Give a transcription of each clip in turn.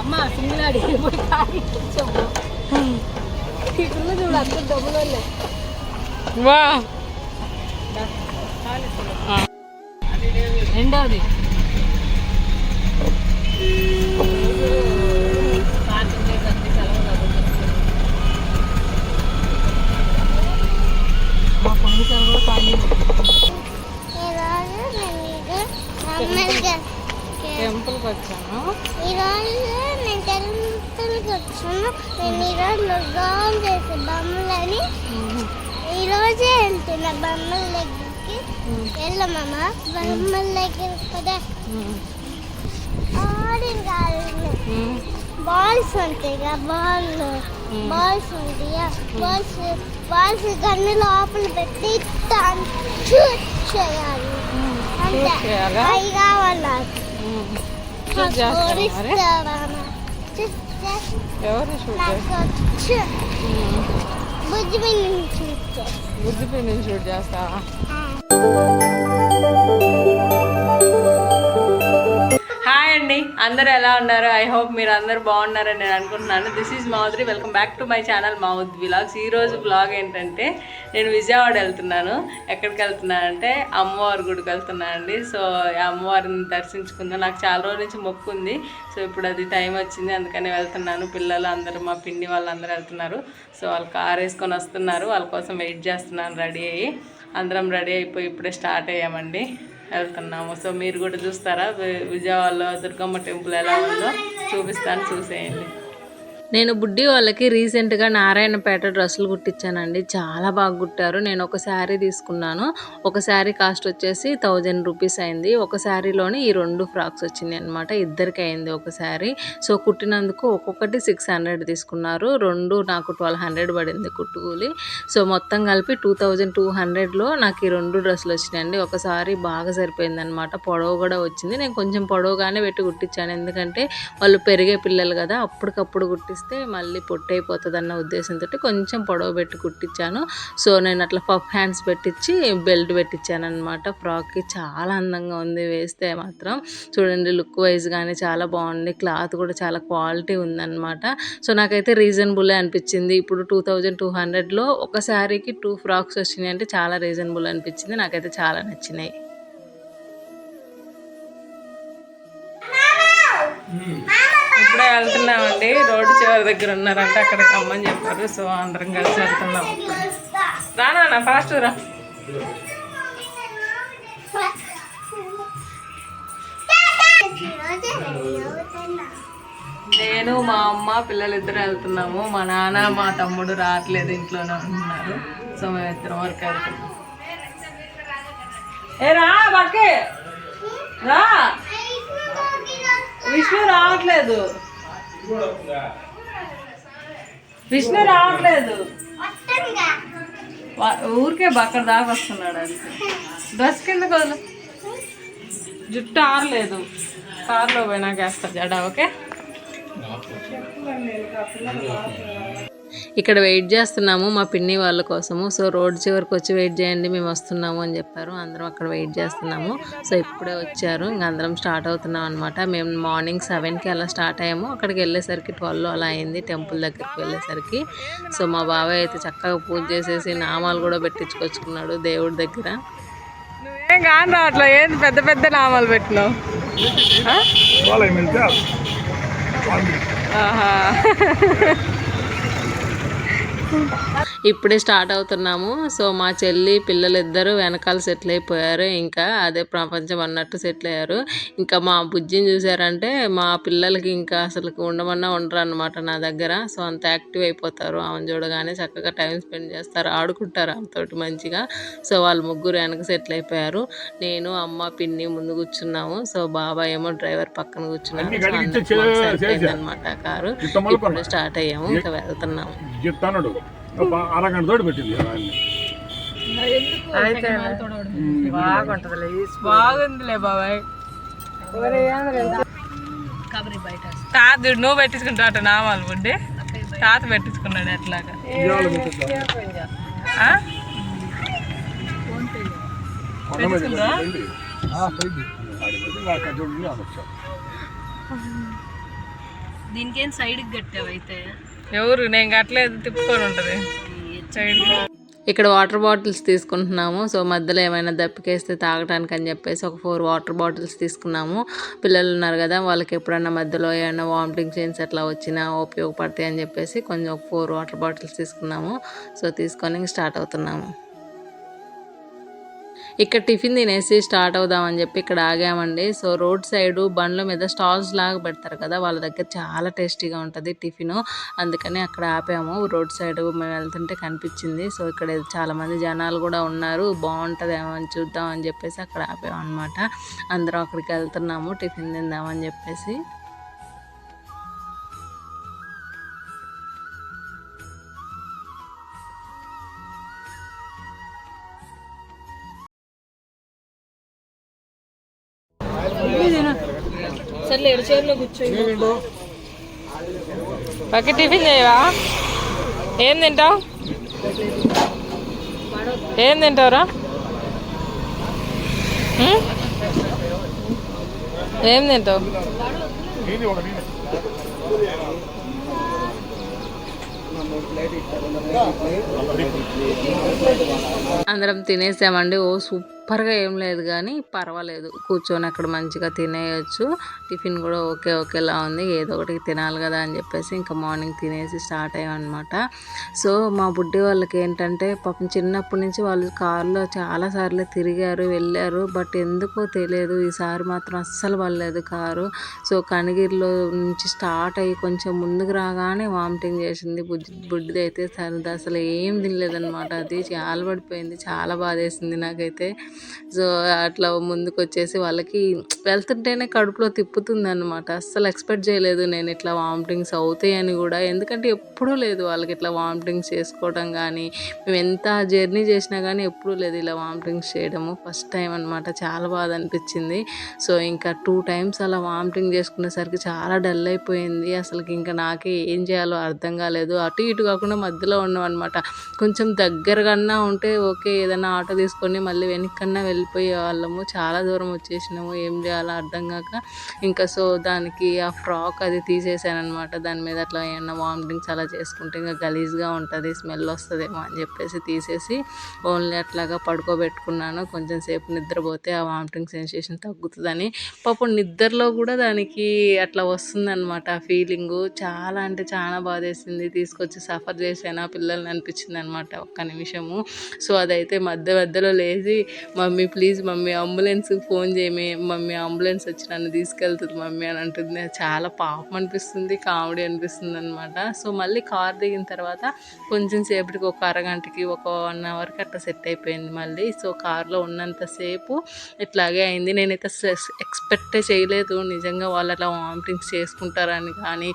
అమ్మ సింగిల్ ఆడి చూడు అందరు డబ్బులు వా. రెండవది పార్కింగ్ చేసేది సెలవు కాబట్టి మా పొంగి సెలవు కూడా ఖాళీ ఈరోజు నేను ఇది అమ్మగా టెంపుల్కి వచ్చాను ఈరోజు నేను టెంపుల్కి వచ్చాను నేను ఈరోజు లొగ్గాన్ చేసే బొమ్మలని ఈరోజే వెళ్తున్నా బొమ్మల దగ్గరికి వెళ్ళమమ్మ. బొమ్మల దగ్గరికి కదా ఆడిన కాదు బాల్స్ ఉంటాయి కదా బాల్ బాల్స్ ఉంటాయా బాల్స్ బాల్స్ గన్ను లోపల పెట్టి షూట్ చేయాలి. అంతే? అవి కావాలి. షూట్ ఎవరు షూట్ నాకు చేస్తారు వచ్చు బుజ్జి బిల్లు చూస్తే. అండి. అందరూ ఎలా ఉన్నారు? ఐ హోప్ మీరు అందరూ బాగున్నారని నేను అనుకుంటున్నాను. This is Madhuri. Welcome back to my channel మౌద్ vlogs ఈ రోజు బ్లాగ్ ఏంటంటే నేను విజయవాడ వెళ్తున్నాను. ఎక్కడికి వెళ్తున్నానంటే అమ్మవారి గుడికి వెళ్తున్నాను అండి. సో అమ్మవారిని దర్శించుకుందాం. నాకు చాలా రోజుల నుంచి మొక్కు ఉంది. సో ఇప్పుడు అది టైం వచ్చింది. అందుకని వెళ్తున్నాను. పిల్లలు అందరూ మా పిన్ని వాళ్ళందరూ వెళ్తున్నారు. సో వాళ్ళు కార్ వేసుకొని వస్తున్నారు. వాళ్ళ కోసం వెయిట్ చేస్తున్నాను. రెడీ అయ్యి. అందరం రెడీ అయిపోయి ఇప్పుడే స్టార్ట్ అయ్యామండి. వెళ్తున్నాము. సో మీరు కూడా చూస్తారా? విజయవాడలో దుర్గమ్మ టెంపుల్ ఎలా ఉందో? చూపిస్తాను చూసేయండి. నేను బుడ్డి వాళ్ళకి రీసెంట్గా నారాయణపేట డ్రెస్సులు కుట్టించానండి. చాలా బాగా కుట్టారు. నేను ఒక శారీ తీసుకున్నాను. ఒక శారీ కాస్ట్ వచ్చేసి థౌజండ్ రూపీస్ అయింది. ఒక శారీలోని ఈ రెండు ఫ్రాక్స్ వచ్చింది అనమాట ఇద్దరికి అయింది ఒక శారీ. సో కుట్టినందుకు ఒక్కొక్కటి సిక్స్ హండ్రెడ్ తీసుకున్నారు. రెండు నాకు ట్వెల్వ్ హండ్రెడ్ పడింది కుట్టుకూలి సో మొత్తం కలిపి టూ థౌజండ్ టూ హండ్రెడ్లో నాకు ఈ రెండు డ్రెస్సులు వచ్చినాయండి. ఒక సారీ బాగా సరిపోయింది అనమాట పొడవు కూడా వచ్చింది. నేను కొంచెం పొడవుగానే పెట్టి కుట్టించాను. ఎందుకంటే వాళ్ళు పెరిగే పిల్లలు కదా అప్పటికప్పుడు కుట్టి కుట్టిస్తే మళ్ళీ పొట్టి అయిపోతుంది అన్న ఉద్దేశంతో కొంచెం పొడవు పెట్టి కుట్టించాను. సో నేను అట్లా పఫ్ హ్యాండ్స్ పెట్టించి బెల్ట్ పెట్టించాను అనమాట ఫ్రాక్కి చాలా అందంగా ఉంది వేస్తే మాత్రం. చూడండి లుక్ వైజ్ కానీ చాలా బాగుంది. క్లాత్ కూడా చాలా క్వాలిటీ ఉందన్నమాట. సో నాకైతే రీజనబుల్ అనిపించింది. ఇప్పుడు టూ థౌజండ్ టూ హండ్రెడ్లో ఒక శారీకి టూ ఫ్రాక్స్ వచ్చినాయి అంటే చాలా రీజనబుల్ అనిపించింది. నాకైతే చాలా నచ్చినాయి. వెళ్తున్నామండి. రోడ్డు చివరి దగ్గర ఉన్నారంటే. అక్కడికి రమ్మని చెప్పారు. సో అందరం కలిసి వెళ్తున్నాం. రానా ఫాస్ట్ రా. నేను నేను మా అమ్మ పిల్లలిద్దరు వెళ్తున్నాము. మా నాన్న మా తమ్ముడు రావట్లేదు ఇంట్లోనే ఉంటున్నారు సో మేము ఇద్దరం వరకు వెళ్తున్నాం. ఏ రా బక్కే. రా. విష్ణు రావట్లేదు. విష్ణు రావట్లేదు. ఊరికే బక్కడ దాకా వస్తున్నాడు అంతే. డ్రెస్ కింద వదులు. జుట్టు ఆరలేదు. కార్లో పోయినాక వేస్తా జడ ఓకే? ఇక్కడ వెయిట్ చేస్తున్నాము మా పిన్ని వాళ్ళ కోసము. సో రోడ్ చివరికి వచ్చి వెయిట్ చేయండి మేము వస్తున్నాము అని చెప్పారు. అందరం అక్కడ వెయిట్ చేస్తున్నాము. సో ఇప్పుడే వచ్చారు. ఇంక అందరం స్టార్ట్ అవుతున్నాం అనమాట మేము మార్నింగ్ సెవెన్కి అలా స్టార్ట్ అయ్యాము. అక్కడికి వెళ్ళేసరికి ట్వెల్వ్ అలా అయింది టెంపుల్ దగ్గరికి వెళ్ళేసరికి. సో మా బాబాయ్ అయితే చక్కగా పూజ చేసేసి నామాలు కూడా పెట్టించుకొచ్చుకున్నాడు దేవుడి దగ్గర. నువ్వేం కాని రావట్లే ఏంది పెద్ద పెద్ద నామాలు పెట్టినావు? వాళ్ళకి వెళ్తే ఆహా. ఇప్పుడే స్టార్ట్ అవుతున్నాము. సో మా చెల్లి పిల్లలిద్దరూ వెనకాల సెటిల్ అయిపోయారు. ఇంకా అదే ప్రపంచం అన్నట్టు సెటిల్ అయ్యారు. ఇంకా మా బుజ్జిని చూసారంటే మా పిల్లలకి ఇంకా అసలు ఉండమన్నా ఉండరు అనమాట నా దగ్గర. సో అంత యాక్టివ్ అయిపోతారు. ఆమెను చూడగానే చక్కగా టైం స్పెండ్ చేస్తారు. ఆడుకుంటారు ఆమెతోటి మంచిగా. సో వాళ్ళు ముగ్గురు వెనక సెటిల్ అయిపోయారు. నేను అమ్మ పిన్ని ముందు కూర్చున్నాము. సో బాబాయ్ ఏమో డ్రైవర్ పక్కన కూర్చున్నారు. అనమాట కారు. ఇప్పుడు స్టార్ట్ అయ్యాము. ఇంకా వెళ్తున్నాము. అరగంట తోటి పెట్టింది బాగుంటుందిలే బాగుందిలే బాబాయ్. కాదు నువ్వు పెట్టించుకుంటా నామాలు ఉండి. తాత పెట్టించుకున్నాడు అట్లాగా. వచ్చాను. దీనికేం సైడ్ కట్టావు అయితే ఎవరు? నేను కట్టలేదు తిప్పుకొని ఉంటుంది. ఇక్కడ వాటర్ బాటిల్స్ తీసుకుంటున్నాము. సో మధ్యలో ఏమైనా దప్పికేస్తే తాగడానికి అని చెప్పేసి ఒక ఫోర్ వాటర్ బాటిల్స్ తీసుకున్నాము. పిల్లలు ఉన్నారు కదా వాళ్ళకి ఎప్పుడన్నా మధ్యలో ఏమైనా వామిటింగ్ చేన్స్ అట్లా వచ్చినా ఉపయోగపడతాయి అని చెప్పేసి కొంచెం ఒక ఫోర్ వాటర్ బాటిల్స్ తీసుకున్నాము. సో తీసుకొని స్టార్ట్ అవుతున్నాము. ఇక్కడ టిఫిన్ తినేసి స్టార్ట్ అవుదామని చెప్పి ఇక్కడ ఆగామండి. సో రోడ్ సైడ్ బండ్ల మీద స్టాల్స్ లాగా పెడతారు కదా వాళ్ళ దగ్గర చాలా టేస్టీగా ఉంటుంది టిఫిన్. అందుకని అక్కడ ఆపాము. రోడ్ సైడ్ మేము వెళ్తుంటే కనిపించింది. సో ఇక్కడ చాలామంది జనాలు కూడా ఉన్నారు. బాగుంటుందేమో అని చూద్దాం అని చెప్పేసి అక్కడ ఆపాము అనమాట అందరం అక్కడికి వెళ్తున్నాము టిఫిన్ తిందామని చెప్పేసి. చైర్లో కూర్చో పక్క టిఫిన్ చేయవా? ఏం తింటావు? ఏం తింటావురా? ఏం తింటావు. అందరం తినేసామండి. ఓ సూపర్గా ఏం లేదు కానీ పర్వాలేదు. కూర్చొని అక్కడ మంచిగా తినేయచ్చు. టిఫిన్ కూడా ఓకే ఓకేలా ఉంది. ఏదో ఒకటి తినాలి కదా అని చెప్పేసి ఇంకా మార్నింగ్ తినేసి స్టార్ట్ అయ్యామన్నమాట. సో మా బుడ్డి వాళ్ళకి ఏంటంటే పాపం చిన్నప్పటి నుంచి వాళ్ళు కారులో చాలా సార్లు తిరిగారు వెళ్ళారు. బట్ ఎందుకో తెలియదు. ఈసారి మాత్రం అస్సలు పడలేదు కారు. సో కనిగిరిలో నుంచి స్టార్ట్ అయ్యి కొంచెం ముందుకు రాగానే వామిటింగ్ చేసింది. బుజ్జి బుడ్డిది అయితే సరదా అసలు ఏం తినలేదన్నమాట. అది చాలా పడిపోయింది. చాలా బాధేసింది నాకైతే. సో అట్లా ముందుకు వచ్చేసి వాళ్ళకి వెళ్తుంటేనే కడుపులో తిప్పుతుంది అనమాట అస్సలు ఎక్స్పెక్ట్ చేయలేదు నేను ఇట్లా వామిటింగ్స్ అవుతాయని కూడా. ఎందుకంటే ఎప్పుడూ లేదు వాళ్ళకి ఇట్లా వామిటింగ్స్ చేసుకోవడం కానీ మేము ఎంత జర్నీ చేసినా కానీ ఎప్పుడూ లేదు ఇలా వామిటింగ్స్ చేయడము. ఫస్ట్ టైం అనమాట చాలా బాధ అనిపించింది. సో ఇంకా టూ టైమ్స్ అలా వామిటింగ్ చేసుకునేసరికి చాలా డల్ అయిపోయింది. అసలుకి ఇంకా నాకే ఏం చేయాలో అర్థం కాలేదు. అటు ఇటు కాకుండా మధ్యలో ఉన్నాం అనమాట కొంచెం దగ్గరగా ఉంటే ఓకే ఏదైనా ఆటో తీసుకొని మళ్ళీ ఎక్కడన్నా వెళ్ళిపోయే వాళ్ళము. చాలా దూరం వచ్చేసినాము. ఏం చేయాలో అర్థం కాక ఇంకా సో దానికి ఆ ఫ్రాక్ అది తీసేసానమాట దాని మీద అట్లా ఏమన్నా వామిటింగ్స్ అలా చేసుకుంటే ఇంకా గలీజ్గా ఉంటుంది స్మెల్ వస్తుందేమో అని చెప్పేసి తీసేసి ఓన్లీ అట్లాగా పడుకోబెట్టుకున్నాను. కొంచెం సేపు నిద్రపోతే ఆ వామిటింగ్ సెన్సేషన్ తగ్గుతుందని. పాపం నిద్రలో కూడా దానికి అట్లా వస్తుందన్నమాట ఆ ఫీలింగు. చాలా అంటే చాలా బాధేసింది. తీసుకొచ్చి సఫర్ చేసాను ఆ పిల్లల్ని అనిపించింది అనమాట ఒక్క నిమిషము. సో అదైతే మధ్య మధ్యలో లేచి మమ్మీ ప్లీజ్ మమ్మీ అంబులెన్స్కి ఫోన్ చేయమే. మమ్మీ అంబులెన్స్ వచ్చి నన్ను తీసుకెళ్తుంది మమ్మీ అని అంటుంది. నాకు చాలా పాపం అనిపిస్తుంది కామెడీ అనిపిస్తుంది అనమాట సో మళ్ళీ కార్ దిగిన తర్వాత కొంచెం సేపటికి ఒక అరగంటకి ఒక వన్ అవర్కి అట్లా సెట్ అయిపోయింది మళ్ళీ. సో కార్లో ఉన్నంతసేపు ఇట్లాగే అయింది. నేనైతే ఎక్స్పెక్ట్ చేయలేదు. నిజంగా వాళ్ళు అలా వామిటింగ్స్ చేసుకుంటారని కానీ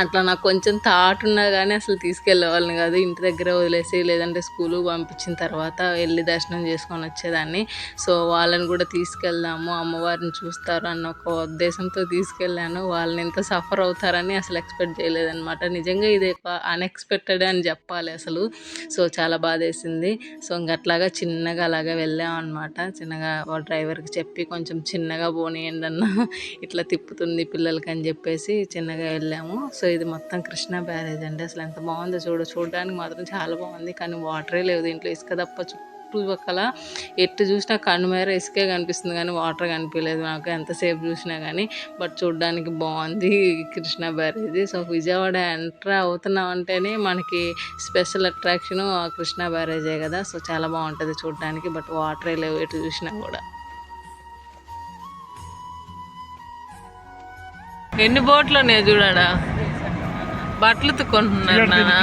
అట్లా నాకు కొంచెం థాట్ ఉన్నా కానీ అసలు తీసుకెళ్ళేవాళ్ళని కాదు. ఇంటి దగ్గర వదిలేసి లేదంటే స్కూల్కి పంపించిన తర్వాత వెళ్ళి దర్శనం చేసుకొని వచ్చేదాన్ని. సో వాళ్ళని కూడా తీసుకెళ్దాము అమ్మవారిని చూస్తారు అన్న ఒక ఉద్దేశంతో తీసుకెళ్ళాను. వాళ్ళని ఎంత సఫర్ అవుతారని అసలు ఎక్స్పెక్ట్ చేయలేదన్నమాట. నిజంగా ఇది అన్ఎక్స్పెక్టెడ్ అని చెప్పాలి అసలు. సో చాలా బాధేసింది. సో ఇంక అట్లాగా చిన్నగా అలాగా వెళ్ళాం అనమాట చిన్నగా వాళ్ళ డ్రైవర్కి చెప్పి కొంచెం చిన్నగా పోనీయండి అన్న ఇట్లా తిప్పుతుంది పిల్లలకి అని చెప్పేసి చిన్నగా వెళ్ళాము. సో ఇది మొత్తం కృష్ణా బ్యారేజ్ అండి. అసలు ఎంత బాగుందో చూడ. చూడడానికి మాత్రం చాలా బాగుంది. కానీ వాటరే లేవు దీంట్లో. ఇసుక తప్ప చుట్టుపక్కల ఎటు చూసినా కనుమేర ఇసుకే కనిపిస్తుంది కానీ వాటర్ కనిపించలేదు నాకు ఎంతసేపు చూసినా కానీ. బట్ చూడడానికి బాగుంది Krishna barrage. So Vijayawada enter అవుతున్నాం అంటేనే మనకి స్పెషల్ అట్రాక్షన్ కృష్ణా బ్యారేజే కదా. సో చాలా బాగుంటుంది చూడడానికి. బట్ వాటరే లేవు ఎటు చూసినా కూడా. ఎన్ని బోట్లు ఉన్నాయి చూడాడా? బట్టలు తుక్కుంటున్నారు నాన్న.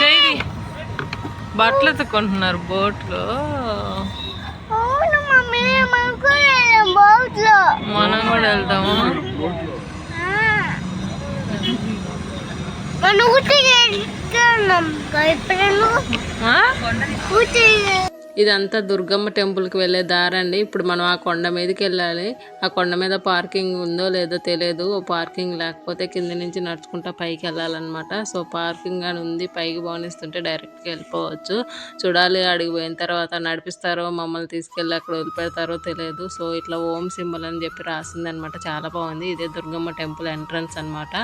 చేయి బట్టలు తుక్కుంటున్నారు బోట్లు. మనం కూడా వెళ్తాము మనం ఊటీ ఇదంతా దుర్గమ్మ టెంపుల్కి వెళ్ళే దారండి. ఇప్పుడు మనం ఆ కొండ మీదకి వెళ్ళాలి. ఆ కొండ మీద పార్కింగ్ ఉందో లేదో తెలియదు పార్కింగ్ లేకపోతే కింద నుంచి నడుచుకుంటా పైకి వెళ్ళాలన్నమాట. సో పార్కింగ్ అని ఉంది. పైకి బోనిస్తుంటే డైరెక్ట్గా వెళ్ళిపోవచ్చు. చూడాలి అడిగి పోయిన తర్వాత నడిపిస్తారో మమ్మల్ని తీసుకెళ్ళి అక్కడ వదిలిపెడతారో తెలియదు సో ఇట్లా ఓం సింబల్ అని చెప్పి రాసిందనమాట చాలా బాగుంది. ఇదే దుర్గమ్మ టెంపుల్ ఎంట్రన్స్ అనమాట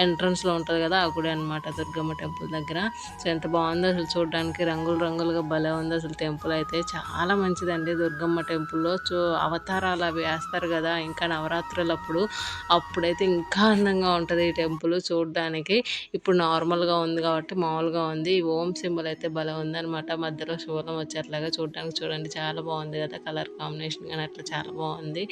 ఎంట్రన్స్లో ఉంటుంది కదా ఆ గుడి అనమాట దుర్గమ్మ టెంపుల్ దగ్గర. సో ఎంత బాగుందో అసలు చూడడానికి. రంగులు రంగులుగా భలే ఉంది అసలు టెంపుల్ అయితే చాలా మంచిదండి దుర్గమ్మ టెంపుల్లో. చో అవతారాలు అవి వేస్తారు కదా ఇంకా నవరాత్రులప్పుడు అప్పుడైతే ఇంకా అందంగా ఉంటుంది ఈ టెంపుల్ చూడడానికి. ఇప్పుడు నార్మల్గా ఉంది కాబట్టి మామూలుగా ఉంది. ఈ ఓం సింబల్ అయితే భలే ఉందన్నమాట. మధ్యలో శూలం వచ్చేట్లాగా చూడడానికి చూడండి. చాలా బాగుంది కదా కలర్ కాంబినేషన్ కానీ అట్లా చాలా బాగుంది.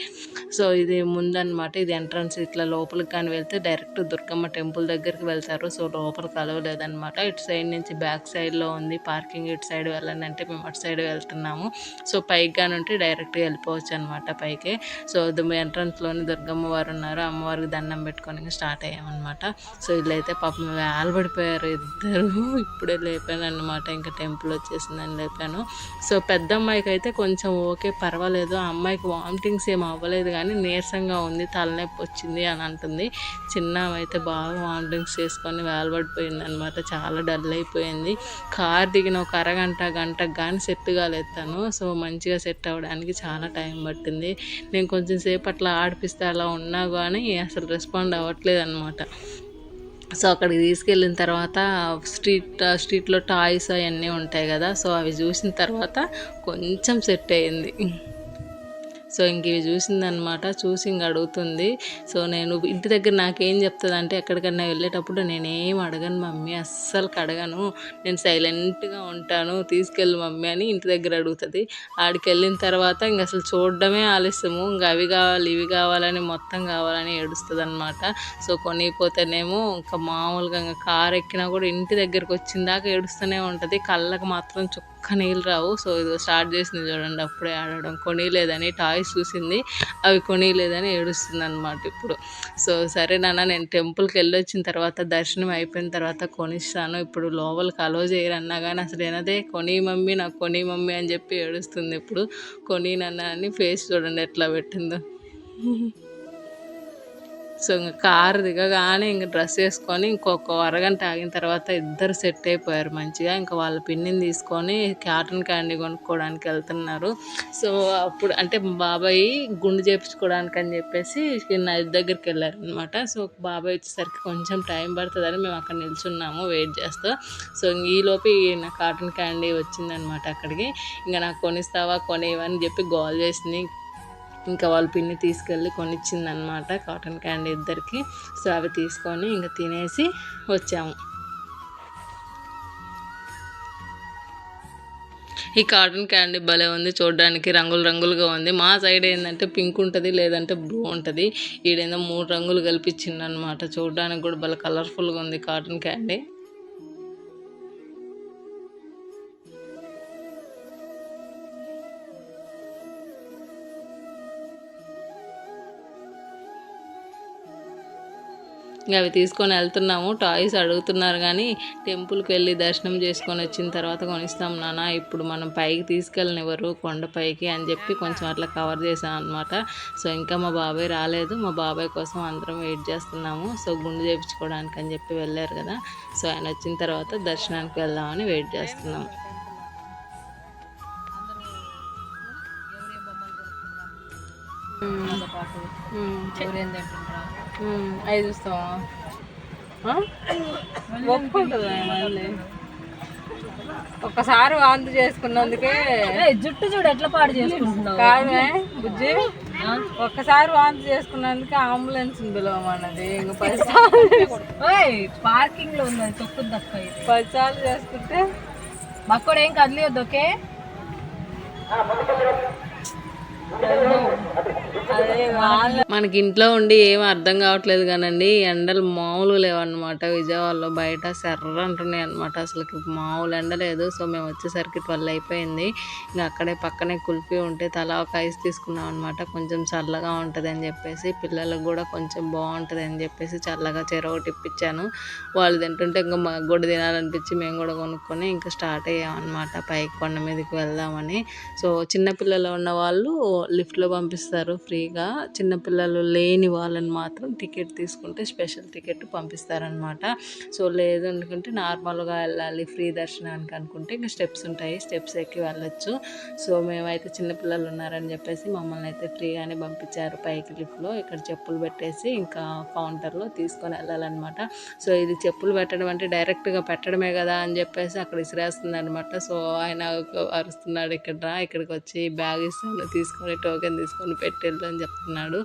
సో ఇది ముందనమాట ఇది ఎంట్రన్స్ ఇట్లా లోపలికి కానీ వెళ్తే డైరెక్ట్ దుర్గమ్మ టెంపుల్ దగ్గరికి వెళ్తారు. సో లోపల కలవలేదనమాట ఇటు సైడ్ నుంచి బ్యాక్ సైడ్లో ఉంది. పార్కింగ్ ఇటు సైడ్ వెళ్ళండి అంటే మేము అటు సైడ్ వెళ్తున్నాము. సో పైకి కానీ ఉంటే డైరెక్ట్గా వెళ్ళిపోవచ్చు అనమాట పైకి. సో ఎంట్రన్స్లోని దుర్గమ్మ వారు ఉన్నారు. అమ్మవారికి దండం పెట్టుకొని స్టార్ట్ అయ్యామన్నమాట. సో వీళ్ళైతే పాపం వేలబడిపోయారు ఇద్దరు. ఇప్పుడే లేపాను అనమాట ఇంకా టెంపుల్ వచ్చేసిందని లేపాను. సో పెద్ద అమ్మాయికి అయితే కొంచెం ఓకే పర్వాలేదు. ఆ అమ్మాయికి వామిటింగ్స్ ఏం అవ్వలేదు కానీ నీరసంగా ఉంది తలనొప్పి వచ్చింది అని అంటుంది. చిన్న అయితే బాగా వామిటింగ్స్ చేసుకొని వేలబడిపోయింది అనమాట చాలా డల్ అయిపోయింది. కార్ దిగిన ఒక అరగంట గంటకు కానీ సెట్ కాలేదు ఎత్తాను. సో మంచిగా సెట్ అవ్వడానికి చాలా టైం పట్టింది. నేను కొంచెం సేపు అట్లా ఆడిపిస్తే అలా ఉన్నా కానీ అసలు రెస్పాండ్ అవ్వట్లేదు అనమాట సో అక్కడికి తీసుకెళ్ళిన తర్వాత స్ట్రీట్ స్ట్రీట్లో టాయ్స్ అవన్నీ ఉంటాయి కదా సో అవి చూసిన తర్వాత కొంచెం సెట్ అయ్యింది. సో ఇంక ఇవి చూసిందనమాట. చూసి ఇంక అడుగుతుంది. సో నేను ఇంటి దగ్గర నాకేం చెప్తుంది అంటే ఎక్కడికన్నా వెళ్ళేటప్పుడు నేనేం అడగను మమ్మీ. అస్సలు అడగను నేను సైలెంట్గా ఉంటాను. తీసుకెళ్ళి మమ్మీ అని ఇంటి దగ్గర అడుగుతుంది. ఆడికి వెళ్ళిన తర్వాత ఇంక అసలు చూడడమే ఆలస్యము. ఇంక అవి కావాలి ఇవి కావాలని మొత్తం కావాలని ఏడుస్తుంది అనమాట సో కొనిపోతేనేమో ఇంకా మామూలుగా ఇంకా కారు ఎక్కినా కూడా ఇంటి దగ్గరికి వచ్చిన దాకా ఏడుస్తూనే ఉంటుంది. కళ్ళకు మాత్రం చుక్క నీళ్ళు రావు. సో ఇది స్టార్ట్ చేసింది చూడండి. అప్పుడే ఆడడం. కొనిలేదని టాయ్స్ చూసింది. అవి కొనిలేదని ఏడుస్తుంది అనమాట ఇప్పుడు. సో సరే నాన్న నేను టెంపుల్కి వెళ్ళి వచ్చిన తర్వాత దర్శనం అయిపోయిన తర్వాత కొనిస్తాను. ఇప్పుడు లోపలికి అలో చేయరన్నా కానీ అసలు ఏనదే కొని మమ్మీ నాకు కొని మమ్మీ అని చెప్పి ఏడుస్తుంది ఇప్పుడు. కొని నాన్న అని ఫేస్ చూడండి ఎట్లా పెట్టిందో. సో ఇంకా కారు దిగగానే ఇంక డ్రెస్ వేసుకొని ఇంకొక అరగంట ఆగిన తర్వాత ఇద్దరు సెట్ అయిపోయారు మంచిగా. ఇంకా వాళ్ళ పిన్నిని తీసుకొని కాటన్ క్యాండీ కొనుక్కోవడానికి వెళ్తున్నారు. సో అప్పుడు అంటే బాబాయ్ గుండు చేపించుకోవడానికి అని చెప్పేసి నది దగ్గరికి వెళ్ళారు అనమాట సో బాబాయ్ వచ్చేసరికి కొంచెం టైం పడుతుందని మేము అక్కడ నిల్చున్నాము వెయిట్ చేస్తూ. సో ఈలోపు నా కాటన్ క్యాండీ వచ్చిందనమాట అక్కడికి. ఇంకా నాకు కొనిస్తావా కొనేవని చెప్పి గోల్ చేసింది. ఇంకా వాళ్ళ పిన్ని తీసుకెళ్ళి కొనిచ్చిందనమాట కాటన్ క్యాండీ ఇద్దరికి. సో అవి తీసుకొని ఇంకా తినేసి వచ్చాము. ఈ కాటన్ క్యాండీ భలే ఉంది చూడడానికి రంగులు రంగులుగా ఉంది. మా సైడ్ ఏంటంటే పింక్ ఉంటుంది లేదంటే బ్లూ ఉంటుంది. ఈడేందో మూడు రంగులు కలిపించిందనమాట చూడడానికి కూడా భలే కలర్ఫుల్గా ఉంది కాటన్ క్యాండీ ఇంకా అవి తీసుకొని వెళ్తున్నాము. టాయ్స్ అడుగుతున్నారు కానీ టెంపుల్కి వెళ్ళి దర్శనం చేసుకొని వచ్చిన తర్వాత కొనిస్తాం నాన్న. ఇప్పుడు మనం పైకి తీసుకెళ్ళనివ్వరు కొండపైకి అని చెప్పి కొంచెం అట్లా కవర్ చేసాం అనమాట సో ఇంకా మా బాబాయ్ రాలేదు. మా బాబాయ్ కోసం అందరం వెయిట్ చేస్తున్నాము. సో గుండు చేయించుకోవడానికి అని చెప్పి వెళ్ళారు కదా. సో ఆయన వచ్చిన తర్వాత దర్శనానికి వెళ్దామని వెయిట్ చేస్తున్నాము. అవి చూస్తావా ఒప్పుకుంటుందా మళ్ళీ? ఒక్కసారి వాంతి చేసుకున్నందుకే. జుట్టు చూడు ఎట్లా పాడు చేసుకుంటున్నావు? కాదే బుజ్జి? ఒక్కసారి వాంతి చేసుకున్నందుకే అంబులెన్స్ పిలవమన్నది ఇంక పది సార్లు పార్కింగ్లో ఉంది తొక్కు దక్క ఇది. పది సార్లు చేసుకుంటే మక్కడు ఏం కదిలియొద్దు ఓకే? మనకి ఇంట్లో ఉండి ఏం అర్థం కావట్లేదు కానండి ఎండలు మామూలుగా లేవన్నమాట. విజయవాడలో బయట సెర్ర అంటున్నాయి అనమాట అసలుకి మామూలు ఎండ లేదు. సో మేము వచ్చేసరికి ట్వెల్వ్ అయిపోయింది. ఇంకా అక్కడే పక్కనే కుల్ఫీ ఉంటే తలా ఒక ఐస్ తీసుకున్నాం అనమాట కొంచెం చల్లగా ఉంటుంది అని చెప్పేసి పిల్లలకు కూడా కొంచెం బాగుంటుంది అని చెప్పేసి చల్లగా చెరవ ఇప్పించాను వాళ్ళు తింటుంటే ఇంకా మాకు కూడా తినాలనిపించి మేము కూడా కొనుక్కొని ఇంకా స్టార్ట్ అయ్యామన్నమాట. పైకి కొండ మీదకి వెళ్దామని. సో చిన్నపిల్లలు ఉన్న వాళ్ళు లిఫ్ట్లో పంపిస్తారు ఫ్రీగా. చిన్నపిల్లలు లేని వాళ్ళని మాత్రం టికెట్ తీసుకుంటే స్పెషల్ టికెట్ పంపిస్తారనమాట సో లేదు అనుకుంటే నార్మల్గా వెళ్ళాలి ఫ్రీ దర్శనానికి అనుకుంటే ఇంకా స్టెప్స్ ఉంటాయి స్టెప్స్ ఎక్కి వెళ్ళొచ్చు. సో మేమైతే చిన్నపిల్లలు ఉన్నారని చెప్పేసి మమ్మల్ని అయితే ఫ్రీగానే పంపించారు పైకి లిఫ్ట్లో. ఇక్కడ చెప్పులు పెట్టేసి ఇంకా కౌంటర్లో తీసుకొని వెళ్ళాలన్నమాట. సో ఇది చెప్పులు పెట్టడం అంటే డైరెక్ట్గా పెట్టడమే కదా అని చెప్పేసి అక్కడ ఇసిరేస్తుంది అనమాట సో ఆయన అరుస్తున్నాడు ఇక్కడ రా ఇక్కడికి వచ్చి బ్యాగ్ ఇస్తాను తీసుకొని టోకెన్ తీసుకొని పెట్టెళ్ళు అని చెప్తున్నాడు.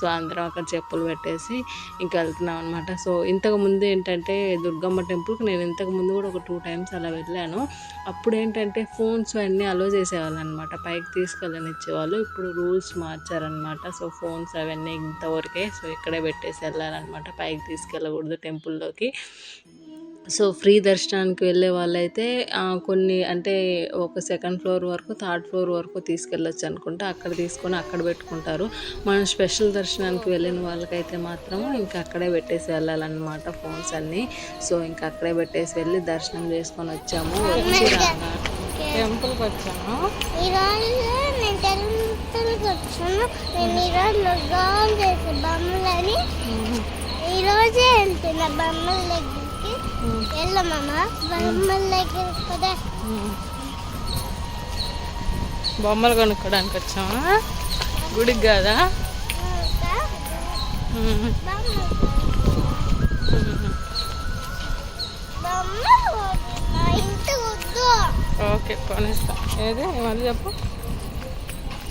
సో అందరం అక్కడ చెప్పులు పెట్టేసి ఇంకా వెళ్తున్నాం అనమాట సో ఇంతకు ముందు ఏంటంటే దుర్గమ్మ టెంపుల్కి నేను ఇంతకు ముందు కూడా ఒక టూ టైమ్స్ అలా వెళ్ళాను. అప్పుడు ఏంటంటే ఫోన్స్ అన్నీ అలో చేసేవాళ్ళు అనమాట పైకి తీసుకెళ్ళని ఇచ్చేవాళ్ళు ఇప్పుడు రూల్స్ మార్చారనమాట సో ఫోన్స్ అవన్నీ ఇంతవరకే సో ఇక్కడే పెట్టేసి వెళ్ళాలన్నమాట. పైకి తీసుకెళ్ళకూడదు టెంపుల్లోకి సో ఫ్రీ దర్శనానికి వెళ్ళే వాళ్ళైతే కొన్ని అంటే ఒక సెకండ్ ఫ్లోర్ వరకు థర్డ్ ఫ్లోర్ వరకు తీసుకెళ్ళొచ్చు అనుకుంటే. అక్కడ తీసుకొని అక్కడ పెట్టుకుంటారు. మనం స్పెషల్ దర్శనానికి వెళ్ళిన వాళ్ళకైతే మాత్రం ఇంకా అక్కడే పెట్టేసి వెళ్ళాలన్నమాట ఫోన్స్ అన్నీ. సో ఇంకా అక్కడే పెట్టేసి వెళ్ళి దర్శనం చేసుకొని వచ్చాము. వచ్చి టెంపుల్కి వచ్చాను. ఈరోజు వెళ్తున్నా బొమ్మల బొమ్మల దగ్గరికి కదా బొమ్మలు కొనుక్కోడానికి వచ్చామా గుడికి కాదా? ఓకే కొనిస్తా. ఏది? మళ్ళీ చెప్పు?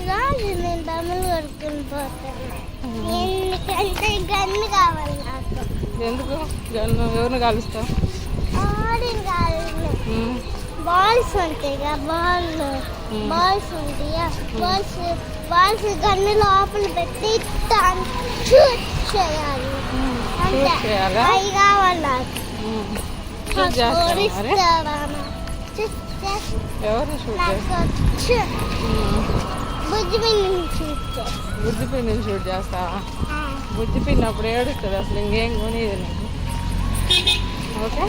రాజు నేను బొమ్మలు కొనుక్కుని పోతాను. ఎందుకంటే గన్ను కావాలి. ఎందుకు? ఎవరిని కలుస్తావు? బాల్స్ ఉంటాయి కదా బాల్. బాల్స్ ఉంటాయా బాల్స్. బాల్స్ గన్ను లోపల పెట్టి షూట్ చేయాలి. అంటే? అవి కావాలి? ఎవరు షూట్ చేస్తా? బుద్ధి పిన్ని షూట్ చేస్తావా? బుద్ధి పిన్ని అప్పుడు ఏడుస్తుంది అసలు ఇంకేం కొనేది నీకు. ఓకే?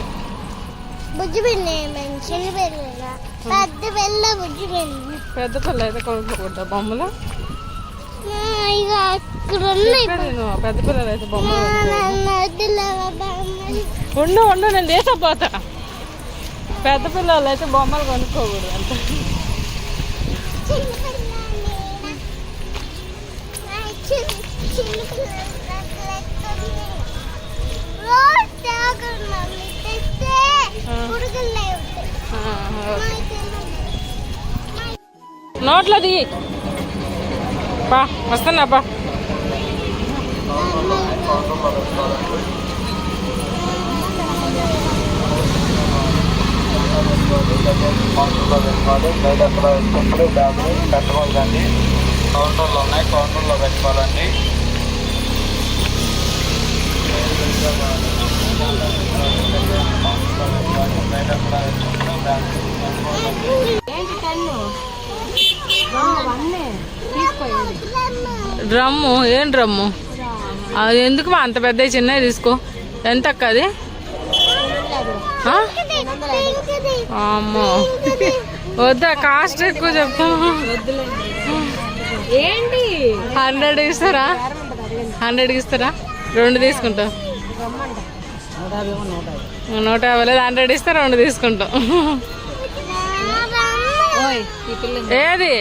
బుజ్జి ఏమైంది చిన్న పిల్ల పెద్ద పిల్ల బుజ్జి పిన్ని. పెద్ద పిల్ల అయితే కొనుక్కోకూడదా బొమ్మలు? ఇక అక్కడ ఉన్నాయి ఇక్కడ నేను పెద్ద పిల్లలు అయితే బొమ్మలు ఉండు ఉండు నేను దేశపోతా పెద్ద పిల్లలు అయితే బొమ్మలు కొనుక్కోకూడదు అంత. నోట్లో ది బా వస్తున్నా బా కౌంటర్లో పెట్టుకోవాలి బయట పెట్టకూడదండి ఉన్నాయి కౌంటర్లో పెట్టుకోవాలండి డ్రమ్ము ఏం డ్రమ్ము అది ఎందుకు మా అంత పెద్ద చిన్నది తీసుకో? ఎంత అక్క అది? అమ్మో వద్దా కాస్ట్ ఎక్కువ చెప్తాము ఏంటి హండ్రెడ్ ఇస్తారా హండ్రెడ్కి ఇస్తారా రెండు తీసుకుంటాం నూట యాభై లేదు హండ్రెడ్ ఇస్తే రెండు తీసుకుంటాం ఏది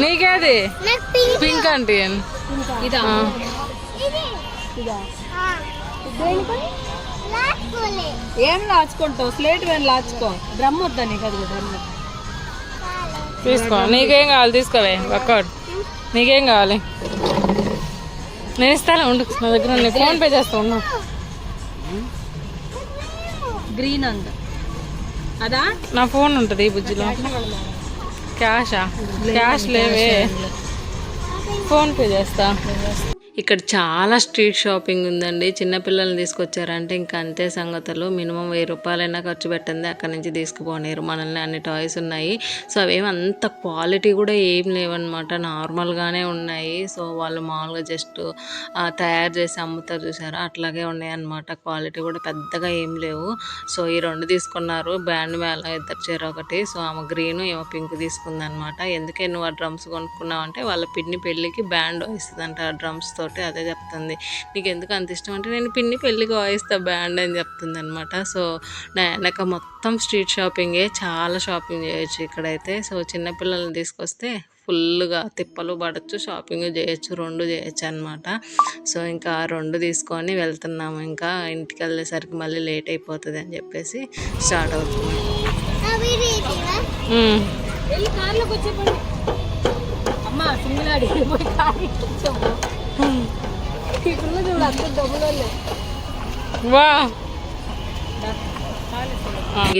నీకేది నాకు పింక్ అంటే ఇదా ఏం లాచుకుంటావు? స్లేట్ వేం లాచుకో. డ్రమ్ వద్దా నీకు అది? డ్రమ్ తీసుకో. నీకేం కావాలి తీసుకోవే వర్కౌట్ నీకేం కావాలి? నేను ఇస్తాను ఉండు. నా దగ్గర నేను ఫోన్ పే చేస్తా ఉన్నా గ్రీన్ అంత అదా? నా ఫోన్ ఉంటుంది ఈ బుజ్జిలో. క్యాషా క్యాష్? లేవే. ఫోన్ పే చేస్తా. ఇక్కడ చాలా స్ట్రీట్ షాపింగ్ ఉందండి. చిన్నపిల్లల్ని తీసుకొచ్చారంటే ఇంకా అంతే సంగతులు. మినిమం వెయ్యి రూపాయలైనా ఖర్చు పెట్టింది అక్కడ నుంచి తీసుకుపోనేరు. మనల్ని అన్ని టాయ్స్ ఉన్నాయి. సో అవేమి అంత క్వాలిటీ కూడా ఏం లేవన్నమాట. నార్మల్గానే ఉన్నాయి. సో వాళ్ళు మామూలుగా జస్ట్ తయారు చేసి అమ్ముతారు చూసారా? అట్లాగే ఉన్నాయి అన్నమాట క్వాలిటీ కూడా పెద్దగా ఏం లేవు. సో ఈ రెండు తీసుకున్నారు. బ్యాండ్ మేళ ఇద్దరు చీర ఒకటి. సో ఆమె గ్రీన్ ఏమో పింక్ తీసుకుందనమాట ఎందుకే నువ్వు ఆ డ్రమ్స్ కొనుక్కున్నావు అంటే వాళ్ళ పిన్ని పెళ్ళికి బ్యాండ్ వాయిస్తుందంట ఆ డ్రమ్స్ కాబట్టి అదే చెప్తుంది. నీకు ఎందుకు అంత ఇష్టం? అంటే నేను పిన్ని పెళ్ళికి వాయిస్తా బ్యాండ్ అని చెప్తుంది అనమాట సో నా వెనక మొత్తం స్ట్రీట్ షాపింగే చాలా షాపింగ్ చేయొచ్చు ఇక్కడైతే. సో చిన్నపిల్లల్ని తీసుకొస్తే ఫుల్గా తిప్పలు పడచ్చు షాపింగ్ చేయొచ్చు రెండు చేయొచ్చు అనమాట సో ఇంకా రెండు తీసుకొని వెళ్తున్నాము. ఇంకా ఇంటికి వెళ్ళేసరికి మళ్ళీ లేట్ అయిపోతుంది అని చెప్పేసి స్టార్ట్ అవుతుంది. కార్లోకి సింగిల్ ఆడి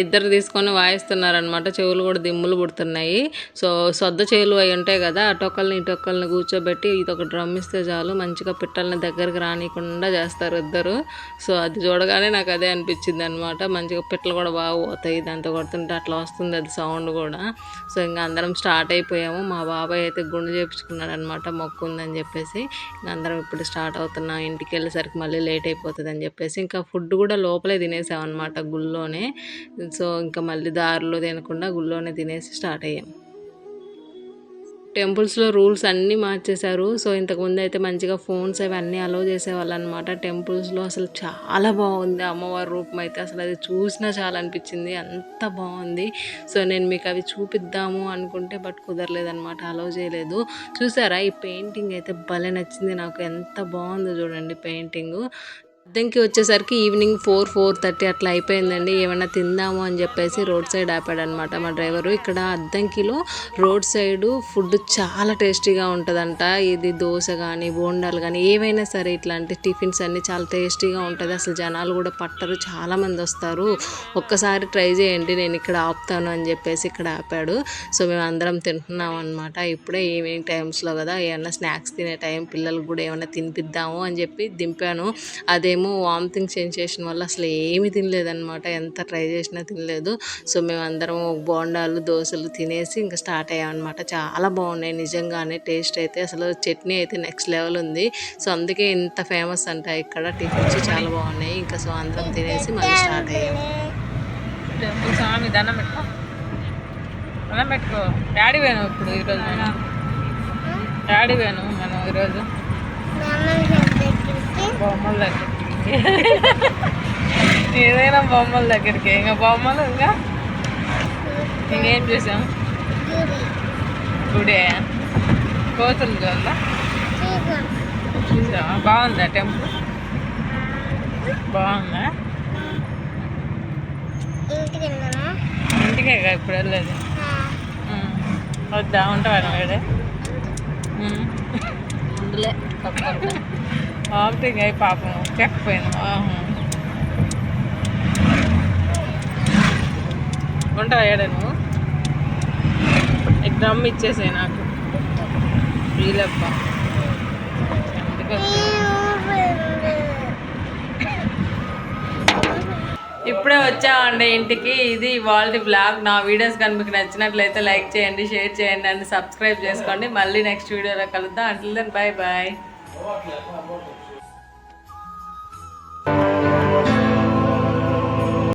ఇద్దరు తీసుకొని వాయిస్తున్నారనమాట చెవులు కూడా దిమ్ములు పుడుతున్నాయి. సో సొద్ద చెవులు అవి ఉంటాయి కదా అటొక్కల్ని ఇటొక్కల్ని కూర్చోబెట్టి ఇది ఒక డ్రమ్ ఇస్తే చాలు. మంచిగా పిట్టల్ని దగ్గరికి రానికుండా చేస్తారు ఇద్దరు. సో అది చూడగానే నాకు అదే అనిపించింది అనమాట మంచిగా పిట్టలు కూడా బాగా పోతాయి దాంతో కొడుతుంటే అట్లా వస్తుంది అది సౌండ్ కూడా. సో ఇంకా అందరం స్టార్ట్ అయిపోయాము. మా బాబాయ్ అయితే గుండు చేపించుకున్నాడు అనమాట మొక్కు ఉందని చెప్పేసి ఇంకా అందరం ఇప్పుడు స్టార్ట్ అవుతున్నాం. ఇంటికి వెళ్ళేసరికి మళ్ళీ లేట్ అయిపోతుంది అని చెప్పేసి. ఇంకా ఫుడ్ కూడా లోపలే తినేసాం అనమాట గుళ్ళోనే. సో ఇంకా మళ్ళీ దారిలో తినకుండా గుళ్ళోనే తినేసి స్టార్ట్ అయ్యాం. టెంపుల్స్లో రూల్స్ అన్నీ మార్చేశారు. సో ఇంతకుముందు అయితే మంచిగా ఫోన్స్ అవి అన్నీ అలో చేసేవాళ్ళు అనమాట టెంపుల్స్లో అసలు చాలా బాగుంది. అమ్మవారి రూపం అయితే అసలు అది చూసినా చాలా అనిపించింది. అంత బాగుంది. సో నేను మీకు అవి చూపిద్దాము అనుకుంటే బట్ కుదరలేదనమాట. అలో చేయలేదు. చూసారా? ఈ పెయింటింగ్ అయితే భలే నచ్చింది. నాకు ఎంత బాగుందో చూడండి పెయింటింగ్. అద్దంకి వచ్చేసరికి ఈవినింగ్ ఫోర్ ఫోర్ థర్టీ అట్లా అయిపోయిందండి. ఏమైనా తిందాము అని చెప్పేసి రోడ్ సైడ్ ఆపాడు అనమాట మా డ్రైవరు. ఇక్కడ అద్దంకిలో రోడ్ సైడ్ ఫుడ్ చాలా టేస్టీగా ఉంటుందంట. ఇది దోశ కానీ బోండాలు కానీ ఏవైనా సరే ఇట్లాంటి టిఫిన్స్ అన్నీ చాలా టేస్టీగా ఉంటుంది. అసలు జనాలు కూడా పట్టరు. చాలామంది వస్తారు. ఒక్కసారి ట్రై చేయండి. నేను ఇక్కడ ఆపుతాను అని చెప్పేసి ఇక్కడ ఆపాడు. సో మేము అందరం తింటున్నాం అనమాట ఇప్పుడే ఈవినింగ్ టైమ్స్లో కదా ఏమైనా స్నాక్స్ తినే టైం పిల్లలకు కూడా ఏమైనా తినిపిద్దాము అని చెప్పి దింపాను. అదేమో వామిటింగ్ సెన్సేషన్ వల్ల అసలు ఏమీ తినలేదన్నమాట. ఎంత ట్రై చేసినా తినలేదు. సో మేము అందరం బోండాలు దోశలు తినేసి ఇంకా స్టార్ట్ అయ్యామన్నమాట. చాలా బాగున్నాయి. నిజంగానే టేస్ట్ అయితే అసలు చట్నీ అయితే నెక్స్ట్ లెవెల్ ఉంది. సో అందుకే ఇంత ఫేమస్ అంట. ఇక్కడ టిఫిన్స్ చాలా బాగున్నాయి. ఇంకా సో అందరం తినేసి మళ్ళీ స్టార్ట్ అయ్యాము టెంపుల్ స్వామి దండం పెట్టుకో. దండం పెట్టుకో. డాడీ వేను ఇప్పుడు ఈరోజు మనం. డాడీ వేను మనం ఈరోజు బొమ్మల దగ్గరికి. ఏదైనా బొమ్మల దగ్గరికి. ఇంకా బొమ్మలు ఇంకా? ఇంకేం చూసాం గుడే. కోతులు చూడాలా? చూసావా? బాగుందా టెంపుల్? బాగుందా? ఇంటికి ఇప్పుడు వెళ్ళేది? ఉమ్. వద్దా? ఉంటావా అందులే తప్పకుండా. వామిటింగ్ అయి పాపం. చెక్కపోయాను ఉంటా ఏడే డ్రమ్ ఎగ్జామ్ ఇచ్చేసాయి నాకు. వీలప్ప ఇప్పుడే వచ్చామండి ఇంటికి. ఇది వాళ్ళ బ్లాగ్ నా వీడియోస్ కనుక మీకు నచ్చినట్లయితే లైక్ చేయండి షేర్ చేయండి అండ్ సబ్స్క్రైబ్ చేసుకోండి. మళ్ళీ నెక్స్ట్ వీడియోలో కలుద్దాం. అంటే బాయ్ బాయ్